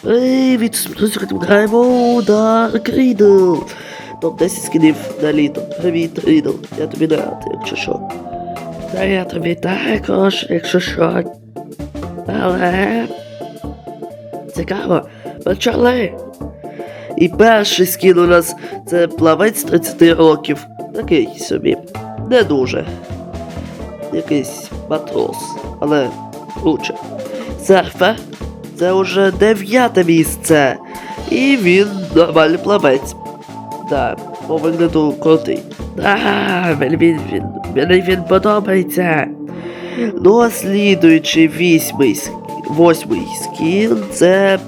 Привіт, сьогодні граємо Dark Riddle. Топ 10 скінів на літо. Привіт, Riddle. Я тобі не рад, якщо що. Та я тобі також, якщо що. Але... Цікаво. Почали. І перший скін у нас це плавець 30 років. Такий собі. Не дуже. Якийсь матрос, але лучше. Серфер це вже дев'яте місце. І він нормальний плавець. Да, по вигляду крутий. Да, мені він, він, мені він подобається. Ну, а слідуючий вісьмий, восьмий скін, це.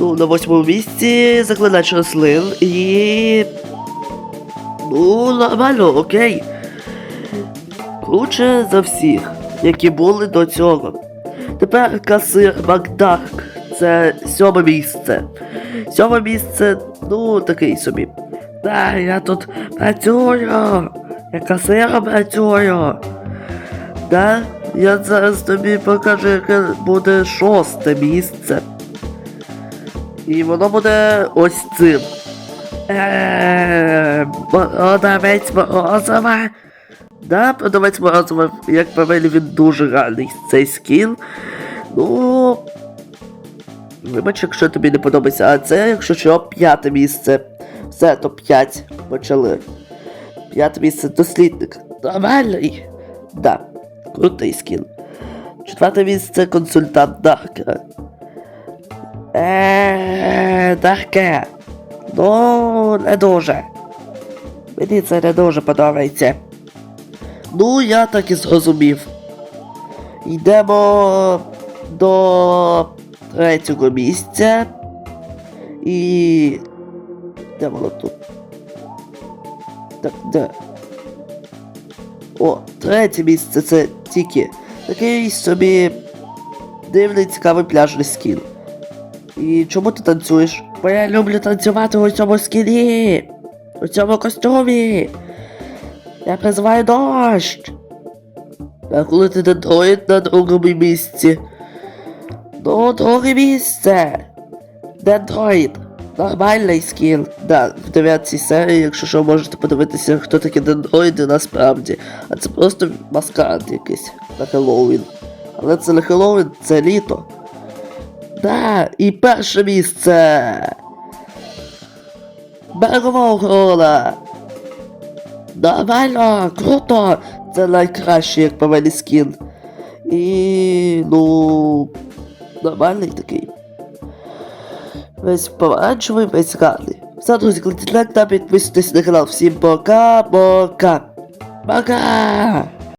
Ну, на восьмому місці заклинач рослин і. Ну, нормально, окей. Круче за всіх, які були до цього. Тепер касир Макдак. Це сьоме місце. Сьоме місце, ну, такий собі. Да, я тут працюю. Я касиром працюю. Да, я зараз тобі покажу, яке буде шосте місце. І воно буде ось цим. Е, Продавець Морозова. Да, продавець Морозова, як мені, він дуже гарний цей скін. Ну. Вибач, якщо тобі не подобається, а це, якщо що, п'яте місце. Все, то 5 почали. П'яте місце дослідник. Нормальний. Да, крутий скін. Четверте місце консультант Даркера. Еee, Дарке. Ну, не дуже. Мені це не дуже подобається. Ну, я так і зрозумів. Йдемо до третього місця. І. Де воно тут? Так, де? О, третє місце це тільки такий собі дивний цікавий пляжний скін. І чому ти танцюєш? Бо я люблю танцювати у цьому скіні. У цьому костюмі. Я призиваю дощ. А коли ти дендроїд на другому місці? Ну, друге місце. Дендроїд. Нормальний скіл. Да, в 9 серії, якщо що, можете подивитися, хто такі дендроїди насправді. А це просто маскарад якийсь на Хеллоуін. Але це не Хеллоуін, це літо. Да, і перше місце. Берегова охорона. Нормально, круто! Це найкраще, як по мене скін. І ну. Нормальний такий. Весь помаранчевий, весь гарний. Все, друзі, кладіть лайк та підписуйтесь на канал. Всім пока-пока. Пока!